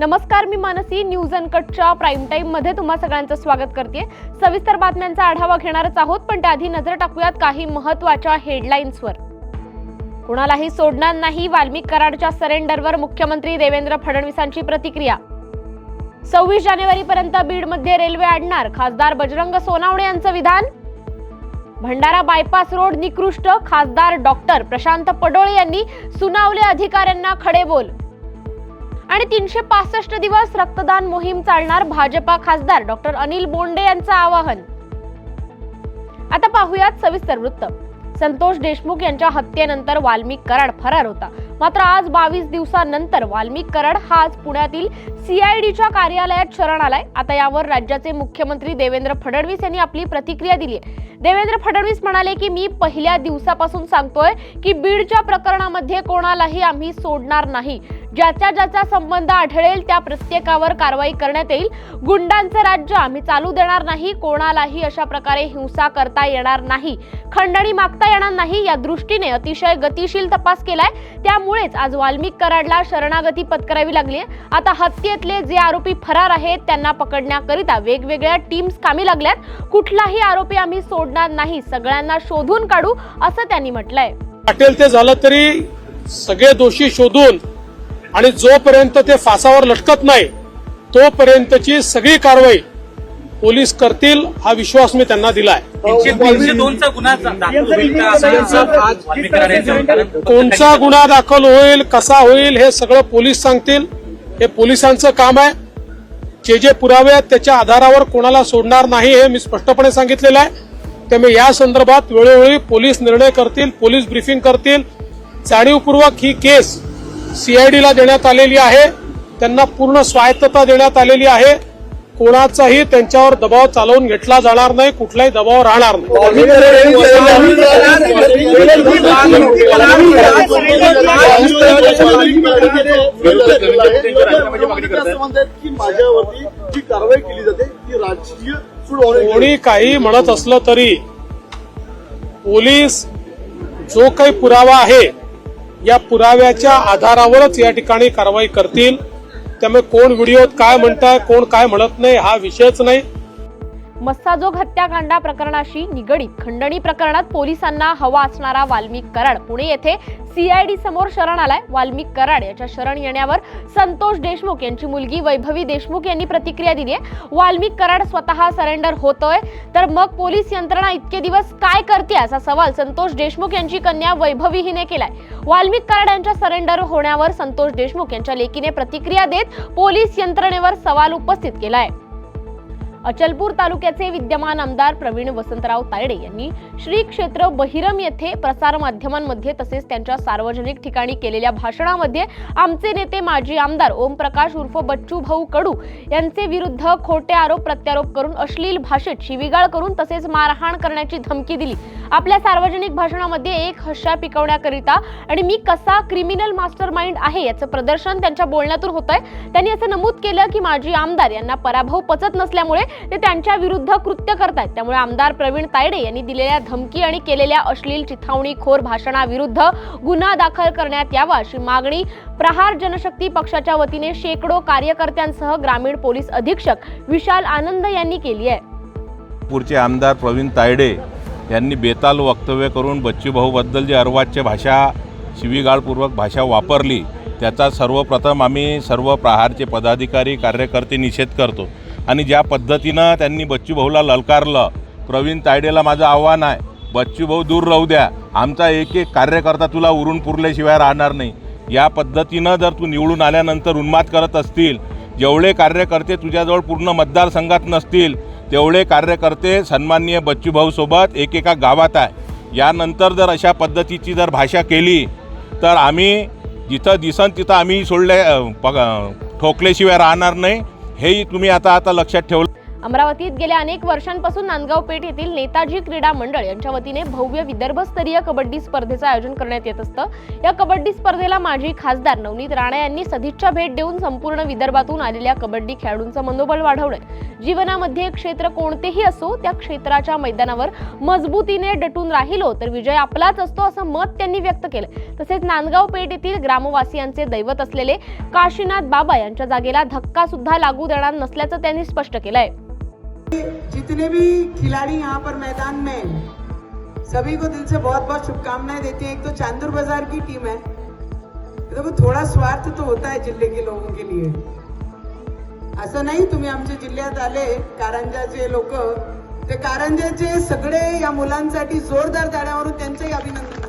नमस्कार मी मानसी न्यूज कटच्या प्राईम टाईममध्ये तुम्हा सगळ्यांचं स्वागत करते सविस्तर बातम्यांचा आढावा घेणारच आहोत पण त्याआधी नजर टाकूयात काही महत्त्वाच्या हेडलाईन्सवर. कुणालाही सोडणार नाही वाल्मिक कराडच्या सरेंडरवर मुख्यमंत्री देवेंद्र फडणवीसांची प्रतिक्रिया. सव्वीस जानेवारीपर्यंत बीडमध्ये रेल्वे आणणार खासदार बजरंग सोनावणे यांचं विधान. भंडारा बायपास रोड निकृष्ट खासदार डॉक्टर प्रशांत पडोळे यांनी सुनावले अधिकाऱ्यांना खडे बोल आणि तीनशे पासष्ट दिवस रक्तदान मोहीम चालणार भाजपा खासदार डॉक्टर अनिल बोंडे यांचं आवाहन. आता पाहूयात सविस्तर वृत्त. संतोष देशमुख यांच्या हत्येनंतर वाल्मिक कराड फरार होता. मात्र आज बावीस दिवसानंतर वाल्मिक कराड हा आज पुण्यातील सीआयडीच्या कार्यालयात शरण आलाय. आता यावर राज्याचे मुख्यमंत्री देवेंद्र फडणवीस यांनी आपली प्रतिक्रिया दिली आहे. देवेंद्र फडणवीस म्हणाले की मी पहिल्या दिवसापासून सांगतोय की बीडच्या प्रकरणामध्ये कोणालाही आम्ही सोडणार नाही. ज्याच्या ज्याचा संबंध आढळेल त्या प्रत्येकावर कारवाई करण्यात येईल. गुंडांचं राज्य आम्ही चालू देणार नाही. कोणालाही अशा प्रकारे हिंसा करता येणार नाही. खंडणी मागता येणार नाही. या दृष्टीने अतिशय गतिशील तपास केलाय. त्यामुळेच आज वाल्मिक कराडला शरणागती पत्करावी लागली आता हत्येतले जे आरोपी फरार आहेत त्यांना पकडण्याकरिता वेगवेगळ्या टीम्स कामी लागल्यात. कुठलाही आरोपी आम्ही सोडणार नाही सगळ्यांना शोधून काढू असं त्यांनी म्हटलंय. पाटील ते झालं तरी सगळे दोषी शोधून आणि जोपर्यंत ते फासावर लटकत नाही तोपर्यंतची सगळी कारवाई पोलीस करतील हा विश्वास मी त्यांना दिलाय. तीनशे तीनशे दोनचा गुन्हा दाखल होईल का? असं यांचं आज वाल्मिक कराड यांच्यावर कोणचा गुन्हा दाखल होईल कसा होईल हे सगळं पोलीस सांगतील. हे पोलिसांचं काम आहे. जे जे पुरावे आहेत त्याच्या आधारावर कोणाला सोडणार नाही हे मी स्पष्टपणे सांगितलेलं आहे. त्यामुळे या संदर्भात वेळोवेळी पोलीस निर्णय करतील पोलीस ब्रीफिंग करतील. जाणीवपूर्वक ही केस सीआयडीला देण्यात आलेली आहे. त्यांना पूर्ण स्वायत्तता देण्यात आलेली आहे. कोणाचाही त्यांच्यावर दबाव चालवून घेतला जाणार नाही कुठलाही दबाव राहणार नाही. कोणी काही म्हणत असलं तरी पोलीस जो काही पुरावा आहे या पुराव्याच्या आधारावरच या ठिकाणी कारवाई करतील. त्यामुळे कोण व्हिडिओत काय म्हणताय कोण काय म्हणत नाही हा विषयच नाही. मस्साजोग हत्याकांडा प्रकरणाशी निगडीत. खंडणी प्रकरणात पोलिसांना हवा असणारा वाल्मिक कराड. पुणे येथे सीआयडी समोर शरण आलाय वाल्मिक कराड. याच्या शरण येण्यावर संतोष देशमुख यांची मुलगी वैभवी देशमुख यांनी प्रतिक्रिया दिली आहे वाल्मिक कराड स्वतः सरेंडर होतोय. तर मग पोलीस यंत्रणा इतके दिवस काय करते असा सवाल संतोष देशमुख यांची कन्या वैभवी हिने केलाय. वाल्मिक कराड यांच्या सरेंडर होण्यावर संतोष देशमुख यांच्या लेकीने प्रतिक्रिया देत पोलीस यंत्रणेवर सवाल उपस्थित केलाय. अचलपूर तालुक्याचे विद्यमान आमदार प्रवीण वसंतराव तायडे यांनी श्री क्षेत्र बहिरम येथे प्रसार माध्यमांमध्ये तसेच त्यांच्या सार्वजनिक ठिकाणी केलेल्या भाषणामध्ये आमचे नेते माजी आमदार ओमप्रकाश उर्फ बच्चू भाऊ कडू यांचे विरुद्ध खोटे आरोप प्रत्यारोप करून अश्लील भाषेत शिवीगाळ करून तसेच मारहाण करण्याची धमकी दिली. आपल्या सार्वजनिक भाषणामध्ये एक हशा पिकवण्याकरिता आणि मी कसा क्रिमिनल मास्टर माइंड आहे याचं प्रदर्शन त्यांच्या बोलण्यातून होत आहे त्यांनी असं नमूद केलं की माजी आमदार यांना पराभव पचत नसल्यामुळे ते त्यांच्या विरुद्ध कृत्य करतात त्यामुळे आमदार प्रवीण तायडे यांनी दिलेल्या धमकी आणि केलेल्या अश्लील चिथावणीखोर भाषणाविरुद्ध गुन्हा दाखल करण्यात यावा अशी मागणी प्रहार जनशक्ती पक्षाच्या वतीने शेकडो कार्यकर्त्यांसह ग्रामीण पोलीस अधीक्षक विशाल आनंद यांनी केली आहे. नागपूरचे आमदार प्रवीण तायडे यांनी बेताल वक्तव्य करून बच्चूभाऊबद्दल जी अर्वाच्य भाषा शिवीगाळपूर्वक भाषा वापरली त्याचा सर्वप्रथम आम्ही सर्व प्रहारचे पदाधिकारी कार्यकर्ते निषेध करतो. आणि ज्या पद्धतीनं त्यांनी बच्चूभाऊला ललकारलं प्रवीण तायडेला माझं आव्हान आहे बच्चूभाऊ दूर राहू द्या आमचा एक एक कार्यकर्ता तुला उरून पुरल्याशिवाय राहणार नाही. या पद्धतीनं जर तू निवडून आल्यानंतर उन्माद करत असतील जेवढे कार्यकर्ते तुझ्याजवळ पूर्ण मतदारसंघात नसतील तेवढे कार्यकर्ते सन्माननीय बच्चूभाऊसोबत एकेका गावात आहे. यानंतर जर अशा पद्धतीची जर भाषा केली तर आम्ही जिथं दिसन तिथं आम्ही सोडले पग ठोकल्याशिवाय राहणार नाही. हेही तुम्ही आता आता लक्षात ठेवलं अमरावतीत गेल्या अनेक वर्षांपासून नांदगाव पेठ येथील नेताजी क्रीडा मंडळ यांच्या वतीने भव्य विदर्भस्तरीय कबड्डी स्पर्धेचं आयोजन करण्यात येत असतं. या कबड्डी स्पर्धेला माजी खासदार नवनीत राणा यांनी सदिच्छा भेट देऊन संपूर्ण विदर्भातून आलेल्या कबड्डी खेळाडूंचं मनोबल वाढवणं जीवनामध्ये क्षेत्र कोणतेही असो त्या क्षेत्राच्या मैदानावर मजबूतीने डटून राहिलो तर विजय आपलाच असतो असं मत त्यांनी व्यक्त केलं तसेच नांदगाव पेठ येथील ग्रामवासियांचे दैवत असलेले काशीनाथ बाबा यांच्या जागेला धक्का सुद्धा लागू देणार नसल्याचं त्यांनी स्पष्ट केलंय. जितने भी खिलाड़ी यहाँ पर मैदान में सभी को दिल से बहुत बहुत शुभकामनाएं देते हैं। एक तो चांदूर बाजार की टीम है। देखो थोडा स्वार्थ तो होता है जिल्हे के लोगों के लिए। असं नाही तुम्ही आमच्या जिल्ह्यात आले कारंजाचे लोक ते कारंजाचे सगळे या मुलांसाठी जोरदार ताड्यावरून त्यांचंही अभिनंदन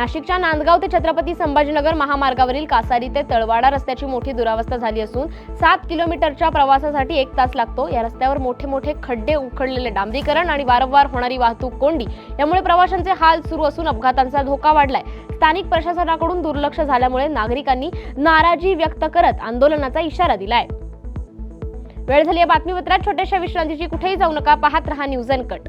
नाशिकच्या नांदगाव ते छत्रपती संभाजीनगर महामार्गावरील कासारी ते तळवाडा रस्त्याची मोठी दुरावस्था झाली असून सात किलोमीटरच्या प्रवासासाठी एक तास लागतो. या रस्त्यावर मोठे मोठे खड्डे उखडलेले डांबरीकरण आणि वारंवार होणारी वाहतूक कोंडी यामुळे प्रवाशांचे हाल सुरू असून अपघातांचा धोका वाढलाय. स्थानिक प्रशासनाकडून दुर्लक्ष झाल्यामुळे नागरिकांनी नाराजी व्यक्त करत आंदोलनाचा इशारा दिलाय. वेळ झाली या बातमीपत्रात. छोट्याशा विश्रांतीची कुठेही जाऊ नका. पाहत रहा न्यूज अँड कट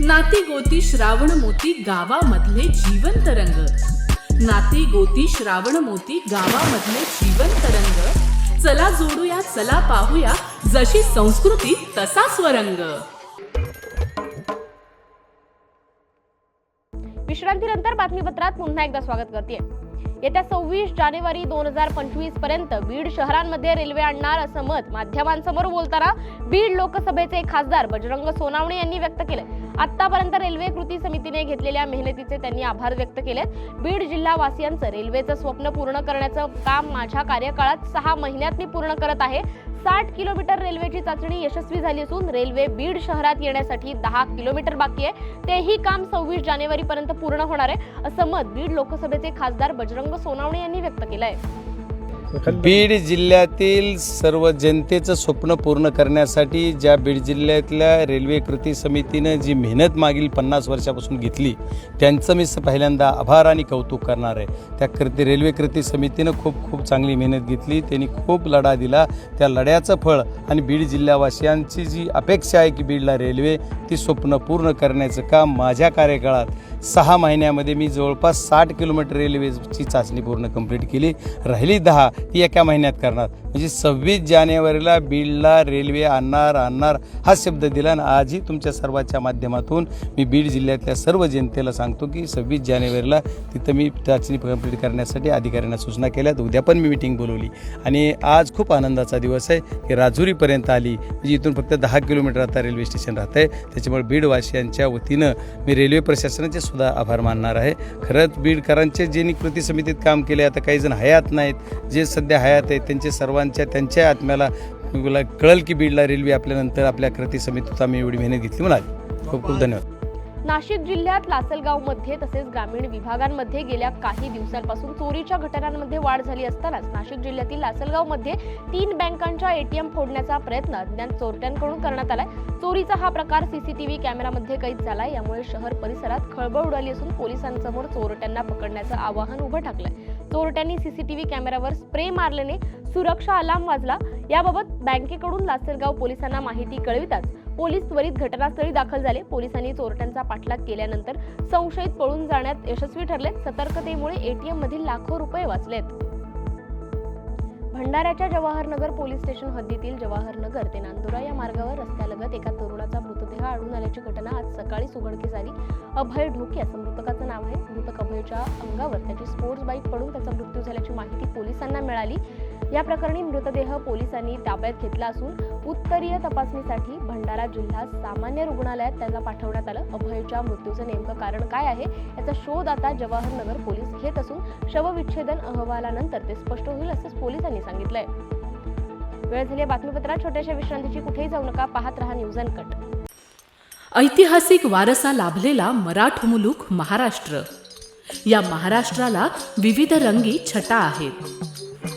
नाती गोती श्रावण मोती गावामधले जीवन तरंग नाती गोती श्रावण मोती गावामधले जीवन तरंग चला जोडूया चला पाहूया जशी संस्कृती तसा स्वरंग. विश्रांतीनंतर बातमीपत्रात पुन्हा एकदा स्वागत करते येत्या सव्वीस जानेवारी दोन हजार पंचवीसपर्यंत बीड शहरांमध्ये रेल्वे आणणार असं मत माध्यमांसमोर बोलताना बीड लोकसभेचे खासदार बजरंग सोनावणे यांनी व्यक्त केले. आतापर्यंत रेल्वे कृती समितीने घेतलेल्या मेहनतीचे त्यांनी आभार व्यक्त केले. बीड जिल्हावासियांचं रेल्वेचं स्वप्न पूर्ण करण्याचं काम माझ्या कार्यकाळात सहा महिन्यात मी पूर्ण करत आहे. साठ किलोमीटर रेल्वेची चाचणी यशस्वी झाली असून रेल्वे बीड शहरात येण्यासाठी दहा किलोमीटर बाकी आहे. तेही काम सव्वीस जानेवारी पर्यंत पूर्ण होणार आहे असं मत बीड लोकसभेचे खासदार बजरंग सोनावणे यांनी व्यक्त केलं आहे बीड जिल्ह्यातील सर्व जनतेचं स्वप्न पूर्ण करण्यासाठी ज्या बीड जिल्ह्यातल्या रेल्वे कृती समितीनं जी मेहनत मागील पन्नास वर्षापासून घेतली त्यांचं मी पहिल्यांदा आभार आणि कौतुक करणार आहे. त्या कृती रेल्वे कृती समितीनं खूप खूप चांगली मेहनत घेतली त्यांनी खूप लढा दिला. त्या लढ्याचं फळ आणि बीड जिल्हावासियांची जी अपेक्षा आहे की बीडला रेल्वे ती स्वप्न पूर्ण करण्याचं काम माझ्या कार्यकाळात सहा महिन्यामध्ये मी जवळपास साठ किलोमीटर रेल्वेची चाचणी पूर्ण कंप्लीट केली. राहिली दहा ती एका महिन्यात करणार. म्हणजे सव्वीस जानेवारीला बीडला रेल्वे आणणार आणणार हा शब्द दिला आणि आजही तुमच्या सर्वांच्या माध्यमातून मी बीड जिल्ह्यातल्या सर्व जनतेला सांगतो की सव्वीस जानेवारीला तिथं मी चाचणी कंप्लीट करण्यासाठी अधिकाऱ्यांना सूचना केल्यात उद्या पण मी मिटिंग बोलवली. आणि आज खूप आनंदाचा दिवस आहे की राजुरीपर्यंत आली. म्हणजे इथून फक्त दहा किलोमीटर आता रेल्वे स्टेशन राहतं आहे त्याच्यामुळे बीडवासियांच्या वतीनं मी रेल्वे प्रशासनाचे सुद्धा आभार मानणार आहे. खरंच बीडकरांचे ज्यांनी कृती समितीत काम केले आता काही जण हयात नाहीत. जे सध्या हयात आहे त्यांचे सर्वांच्या त्यांच्या आत्म्याला कळल की बीडला रेल्वे आपल्यानंतर आपल्या कृती समितीत आम्ही एवढी मेहनत घेतली. म्हणाली. खूप खूप धन्यवाद. नाशिक जिल्ह्यात लासलगावमध्ये तसेच ग्रामीण विभागांमध्ये गेल्या काही दिवसांपासून चोरीच्या घटनांमध्ये वाढ झाली असतानाच नाशिक जिल्ह्यातील लासलगावमध्ये तीन बँकांच्या एटीएम फोडण्याचा प्रयत्न अज्ञात चोरट्यांकडून करण्यात आलाय. चोरीचा हा प्रकार सीसीटीव्ही कॅमेरामध्ये कैद झालाय. यामुळे शहर परिसरात खळबळ उडाली असून पोलिसांसमोर चोरट्यांना पकडण्याचं आवाहन उभं टाकलंय चोरट्यांनी सीसीटीव्ही कॅमेऱ्यावर स्प्रे मारल्याने सुरक्षा अलार्म वाजला. याबाबत बँकेकडून लासलगाव पोलिसांना माहिती कळविताच पोलीस त्वरित घटनास्थळी दाखल झाले. पोलिसांनी चोरट्यांचा पाठलाग केल्यानंतर संशयित पळून जाण्यात यशस्वी ठरले. सतर्कतेमुळे एटीएम मधील लाखो रुपये वाचलेत. भंडाऱ्याच्या जवाहरनगर पोलीस स्टेशन हद्दीतील जवाहरनगर ते नांदुरा या मार्गावर रस्त्यालगत एका तरुणाचा मृतदेह आढळून आल्याची घटना आज सकाळी उघडकीस आली. अभय ढोके असं मृतकाचं नाव आहे. मृतक अभयच्या अंगावर त्याची स्पोर्ट्स बाईक पडून त्याचा मृत्यू झाल्याची माहिती पोलिसांना मिळाली. या प्रकरणी मृतदेह पोलिसांनी ताब्यात घेतला असून उत्तरीय तपासणीसाठी भंडारा जिल्हा सामान्य रुग्णालयात त्याला पाठवण्यात आलं. अभयच्या मृत्यूचं नेमकं कारण काय आहे याचा शोध आता जवाहरनगर पोलीस घेत असून शवविच्छेदन अहवालानंतर ते स्पष्ट होईल असं पोलिसांनी सांगितलंय. वेळ झाली आहे बातमीपत्रात. छोट्याशा विश्रांतीची कुठेही जाऊ नका. पाहत रहा न्यूज अँड कट. ऐतिहासिक वारसा लाभलेला मराठ मुलूक महाराष्ट्र. या महाराष्ट्राला विविध रंगी छटा आहेत.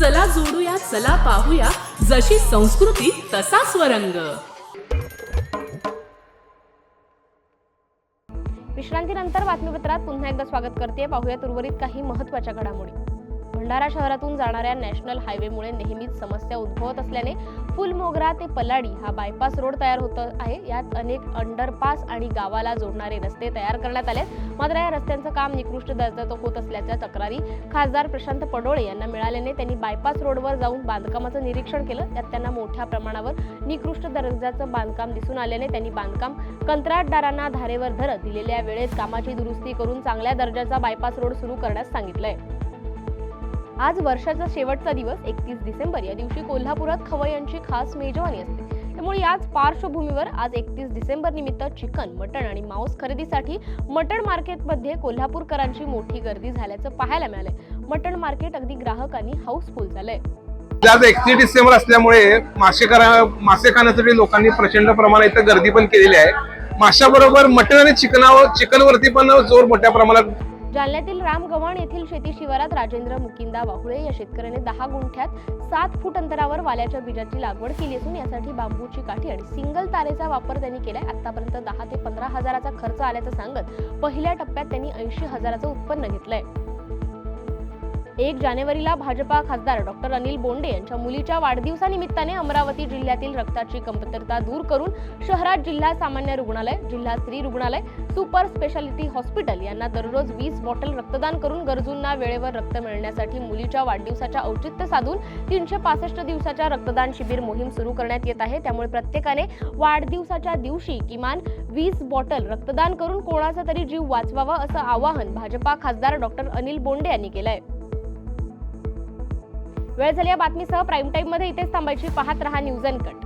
चला जोडूया चला पाहूया. जशी संस्कृती तसा स्वरंग. विश्रांतीनंतर बातमीपत्रात पुन्हा एकदा स्वागत करते पाहूयात उर्वरित काही महत्त्वाच्या घडामोडी. भंडारा शहरातून जाणाऱ्या नॅशनल हायवेमुळे नेहमीच समस्या उद्भवत असल्याने फुलमोगरा ते पलाडी हा बायपास रोड तयार होत आहे. यात अनेक अंडरपास आणि गावाला जोडणारे रस्ते तयार करण्यात आले मात्र या रस्त्यांचं काम निकृष्ट दर्जाचं होत असल्याच्या तक्रारी खासदार प्रशांत पडोळे यांना मिळाल्याने त्यांनी बायपास रोडवर जाऊन बांधकामाचं निरीक्षण केलं. त्यात त्यांना मोठ्या प्रमाणावर निकृष्ट दर्जाचं बांधकाम दिसून आल्याने त्यांनी बांधकाम कंत्राटदारांना धारेवर धरत दिलेल्या वेळेत कामाची दुरुस्ती करून चांगल्या दर्जाचा बायपास रोड सुरू करण्यास सांगितलंय. आज वर्षाचा शेवटचा दिवस एकतीस डिसेंबर. या दिवशी कोल्हापुरात खवय्यांची खास मेजवानी असते. त्यामुळे याच पार्श्वभूमीवर आज एकतीस डिसेंबर निमित्त चिकन मटण आणि मांस खरेदीसाठी मटण मार्केटमध्ये कोल्हापूरकरांची मोठी गर्दी झाल्याचं पाहायला मिळालंय. मटण मार्केट अगदी ग्राहकांनी हाऊसफुल झालंय. आज एकतीस डिसेंबर असल्यामुळे मासे करा मासे खाण्यासाठी लोकांनी प्रचंड प्रमाणात इथं गर्दी पण केलेली आहे. माशाबरोबर मटण आणि चिकनावर चिकनवरती पण जोर मोठ्या प्रमाणात जालन्यातील रामगव्हाण येथील शेती शिवारात राजेंद्र मुकिंदा वाहुळे या शेतकऱ्याने दहा गुंठ्यात सात फूट अंतरावर वाल्याच्या बीजाची लागवड केली असून यासाठी बांबूची काठी आणि सिंगल तारेचा वापर त्यांनी केलाय. आतापर्यंत दहा ते पंधरा हजाराचा खर्च आल्याचं सांगत पहिल्या टप्प्यात त्यांनी ऐंशी हजाराचं उत्पन्न घेतलंय. एक जानेवारीला भाजपा खासदार डॉक्टर अनिल बोंडे यांच्या मुलीच्या वाढदिवसानिमित्ताने अमरावती जिल्ह्यातील रक्ताची कमतरता दूर करून शहरात जिल्हा सामान्य रुग्णालय जिल्हा स्त्री रुग्णालय सुपर स्पेशालिटी हॉस्पिटल यांना दररोज वीस बॉटल रक्तदान करून गरजूंना वेळेवर रक्त मिळण्यासाठी मुलीच्या वाढदिवसाच्या औचित्य साधून तीनशे पासष्ट दिवसाच्या रक्तदान शिबिर मोहीम सुरू करण्यात येत आहे. त्यामुळे प्रत्येकाने वाढदिवसाच्या दिवशी किमान वीस बॉटल रक्तदान करून कोणाचा तरी जीव वाचवावा असं आवाहन भाजपा खासदार डॉक्टर अनिल बोंडे यांनी केलंय. वेळ झाली या बातमीसह प्राईम टाईममध्ये इथेच थांबायची. पाहत रहा न्यूज अँड कट